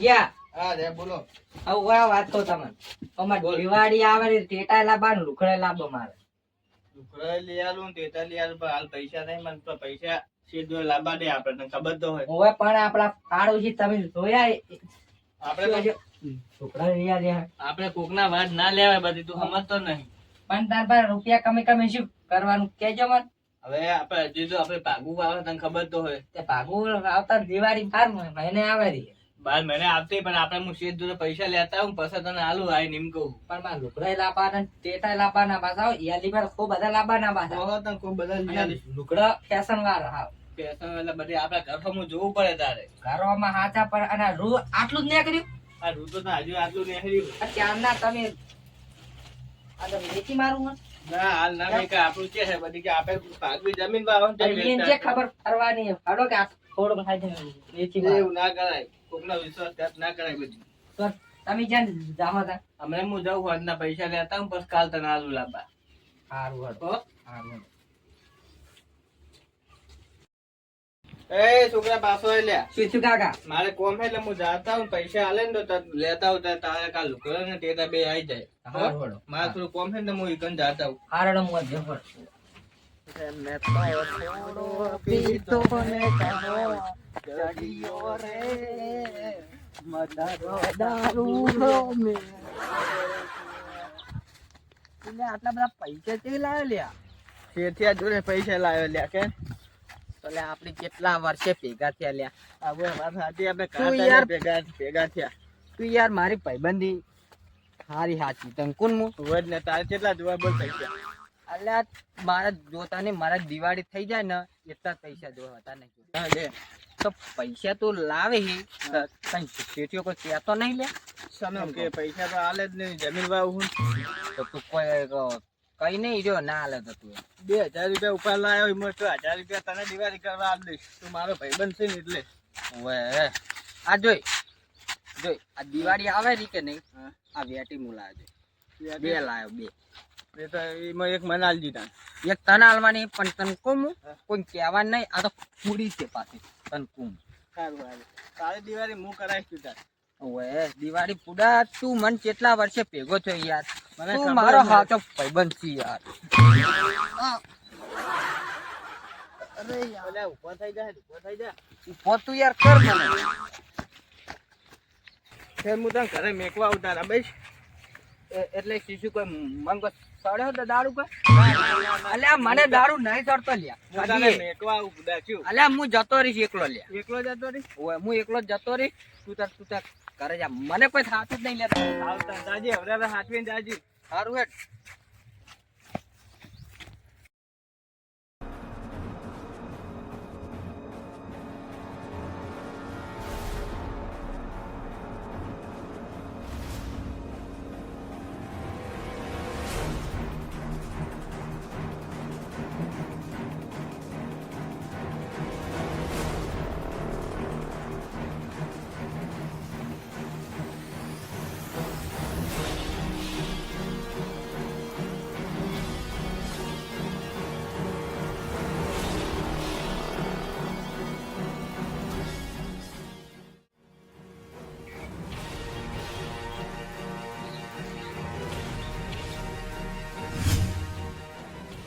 ભાગ્યા હા રે બોલો. હવે વાત તો તમને. અમાર દિવાળી આવે ને ટેટા લાવવા ને લુખડે મારે. લુગડા લઈ આલું ને લઈ આલું પણ હાલ પૈસા નહીં મને તો પૈસા સીધો લાવવા દે આપણે ખબર તો હોય. હવે પણ આપડા પાડોશી તમે જોયા આપણે લુખડા લઈ આવ્યા આપણે કોકના વાત ના લેવાય બધી તું સમજતો નહીં. પણ તાર પાસે રૂપિયા કમી કમી શું કરવાનું? કેજો મને. હવે આપણે હજી તો આપણે ભાગુ આવે તને ખબર તો હોય. તે ભાગુ આવતા દિવાળી બાર મહિને આવે રહી બાર મને આપતી પણ આપણે હું શેઠ જોડે પૈસા લેતા હું પછી તને આલુ આઈ નિમ કહું. પણ મારે લુકડા લાવવાના ટેટા લાવવાના પાછા યાલી પર ખૂબ બધા લાવવાના પાછા. ઓહો, તને ખૂબ બધા લઈ લુકડા ફેશન વાળા હા. ફેશન એટલે બધે આપણે ઘરમાં જોવું પડે તારે. ઘરોમાં હાચા પર અને રૂ આટલું જ નીકળ્યું? આ ઋતુ તો હજુ આટલું નીકળ્યું. આ ના તમે આ તો વેચી મારું હે? ના હાલ ના કે આપણું છે બધી કે આપણે ભાગવી જમીન પર આવે ને અને ત્યારે એને જે ખબર ફરવાની હડો કે વેચી એવું ના કરાય. કોકનો વિશ્વાસ ના કરાય બધું. તો તમે જ્યાં જાઓ હતા અમે હું જાઉં આજના પૈસા લેતા હું પછી કાલ તને આલુ લાવવા. સારું હતો સારું. એ છોકરા પાછો લ્યા. શું કાકા? મારે કોમ છે એટલે હું જાતા હું પૈસા આલે ને તો લેતા હું તારે કાલ લુકડો ને તે બે આવી જાય. મારે થોડું કોમ છે ને હું ઈકન જાતા હું હારડો હું ફર. આટલા બધા પૈસા તે લાવ્યો લ્યા? શેઠિયા જોડે પૈસા લાવ્યો લ્યા કે? આપણે કેટલા વર્ષે ભેગા થયા લ્યા? સાચી આપણે કાંટા ભેગા ભેગા થયા. તું યાર મારી ભાઈબંધી. હારી હાચી. તને કોણ હું હોય ને તારે કેટલા જોવા બોલ પૈસા અલ્યા મારા જોતા ને મારા દિવાળી થઈ જાય ને એટલા પૈસા જોવા હતા નહીં લે. તો પૈસા તો લાવે હે કઈ શેઠિયો કોઈ કહેતો નહીં લે. સમય કે પૈસા તો આલે જ નહીં જમીન વાવ હું તો તું કોઈ કઈ નહીં જો ના હાલે તો તું. બે હજાર રૂપિયા ઉપર લાવ્યો એમાં તો હજાર રૂપિયા તને દિવાળી કરવા આપ દઈશ. તું મારો ભાઈબંધ છે ને એટલે. ઓએ આ જોઈ જોઈ આ દિવાળી આવે રી કે નહીં આ વેટી મુલા લાવ્યો. બે લાવ્યો બે. એ તો એમાં એક મને આલ દીધા. એક તને હાલવાની પણ તને કોમ કોઈ કહેવા નહીં આ તો પૂરી છે પાછી તને કોમ સારું સારું. તારી દિવાળી હું કરાવી તું તાર. ઓવે દિવાળી પૂરા તું મન કેટલા વર્ષે ભેગો થયો યાર? તું મારો હાચો ભાઈબંધ છે યાર. અલ્યા ઊભો થઈ જા ઊભો થઈ જા. ઊભો તું યાર કર મને. ફેર હું તને ઘરે મેકવા ઉતારા બસ. એટલે શીશુ કોઈ મંગ સડ્યો તો દારૂ કોઈ? અલ્યા મને દારૂ નહીં સડતો લ્યા. અલ્યા હું જતો રહીશ એકલો લ્યા. એકલો જતો રહી? ઓવે હું એકલો જ જતો રહીશ તું તાર તું તાર ઘરે જા. મને કોઈ થાતું જ નહીં લેતા આવતા જાજી હવે હાથવીને જાજી. સારું હેડ.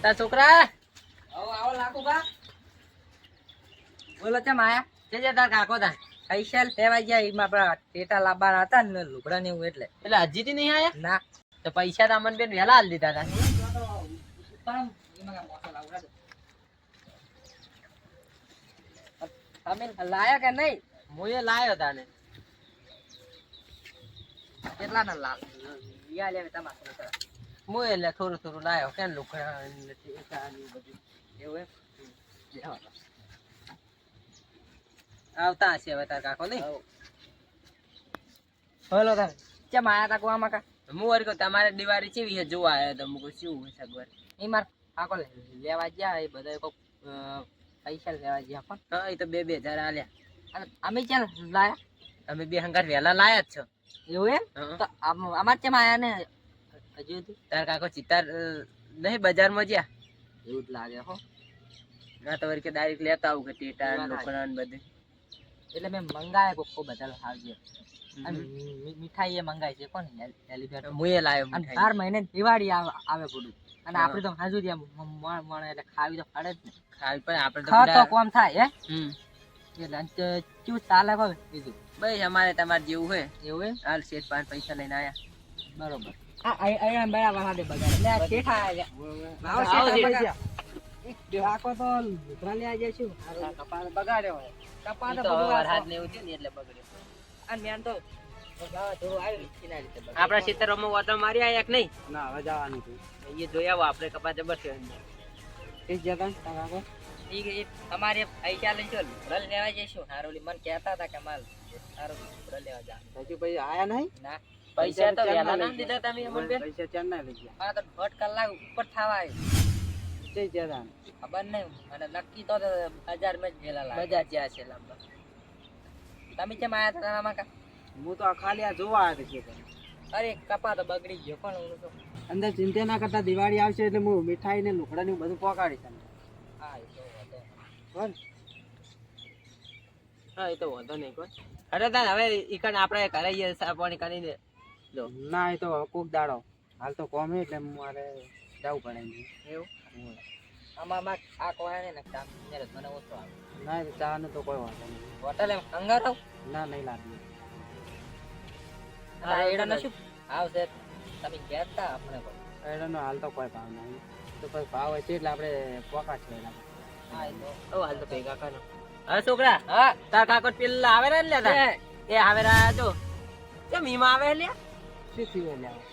તાર છોકરા? આવો આવો લાકુ કા બોલો છે માયા. જે જે તાર કાકો તા. પૈસા લેવા ગયા એમાં આપણા ટેટા લાવવાના હતા ને લુગડા ને એવું એટલે. એટલે હજી થી નહીં આયા? ના. તો પૈસા તો અમન બેન વહેલા હાલ દીધા હતા. તમે લાયા કે નહીં? હું એ લાયો તાને. કેટલા ના લાલ યા લેવે તમારે. હું એટલે થોડું થોડું લાયો. કે લુખડા બધું એવું એમ? આવતા હશે હવે તાર કાકો નહીં? હલો તાર. ચમ આયા તા કુવામાં કા? હું વળી કહું તમારે દિવાળી ચેવી છે? જોવા આવ્યો તો મુકું શું હોય સગવડ એ માર કાકો લેવા ગયા એ બધા કોક પૈસા લેવા ગયા પણ. હા એ તો બે બે હજાર આલ્યા. અને અમે ક્યાં લાયા? અમે બે હંગાર વહેલા લાયા જ છો. એવું એમ. તો અમાર ચમ આયા ને? હજુ તાર કાકો ચિતાર નહીં બજારમાં જ્યાં? એવું જ લાગે હો. ના તો કે ડાયરેક્ટ લેતા આવું કે ટેટા લોકડા ને બધું. એટલે મેં મંગાયા કોકો બધા હાલજો મીઠાઈ એ મંગાઈ છે કોણ એલિફેન્ટ હું એ લાવ્યો અને મીઠાઈ. બાર મહિને દિવાળી આવે આવે બધું. અને. આપણે તો હાજુ જ મણ મણ એટલે ખાવી તો પડે જ ને. ખાવી પણ આપણે તો તો કોમ થાય હે. એટલે અને ચાલે કહો બીજું. ભાઈ અમારે તમારે જેવું હોય. એવું હોય હાલ શેઠ પાંચ પૈસા લઈને આયા. બરોબર. આ આ- હાથે બગાડે. આ લઈ આવજે કપાળ બગાડ્યો હોય તો. આ વરસાદ ને એટલે એના રીતે બગાડ્યું. આપણા ખેતરોમાં વાતો મારી આયા નહીં. ના હવે જવાનું એ જોઈ આવો આપણે કપા જબર છે એ અમારે પૈસા લઈ ચાલ રલ લેવા જઈશું હારોલી મને કહેતા હતા કે માલ સારો રલ લેવા જા હજુ પછી આયા નહીં? ના. પૈસા તો ચાર ના ના દીધા તમે અમન બેન. પૈસા ચાર ના લઈ ગયા? આ તો દોઢ કલાક ઉપર થવા આવ્યું જઈ જતા ખબર નહીં. અને નક્કી તો હજારમાં જ વેલા લાગે બજાર જ્યાં છે લાંબા. તમે કેમ આયા હતા આમાં કા? હું તો ખાલી આ જોવા આવ્યો છે અરે કપા તો બગડી ગયો. પણ હું તો? અંદર ચિંતા ના કરતા દિવાળી આવશે એટલે હું મીઠાઈ ને લુકડા ને બધું પહોંચાડીશ તમને. હા એ તો વાંધો નહીં. હા એ તો વાંધો નહીં કોઈ અરે તાન હવે ઈકન આપણે કરાઈએ જઈએ પાણી કરીને. લો. ના એ તો કોક દાડો. હાલ તો કોમ એટલે મારે જવું પડે એવું? આમાં આ કોયા ને કામ ત્યારે મને ઓછો આવે. ના ચા નો તો કોઈ વાંધો નહીં. હોટલ એમ અંગારો ના નહીં લાગે હા એડા શું? આવશે. તમે કહેતા આપણે પણ. હાલ તો કોઈ ભાવ નહીં. તો કોઈ ભાવ હશે એટલે આપણે પોકાટ છે હા એ તો. ઓ હાલ તો ભેગા કરો. હવે છોકરા. હા. તાર કાકો પેલા આવે ને લે એ, એ આવે જો. કેમ ઈમાં આવે લે શું થયું એટલે હવે?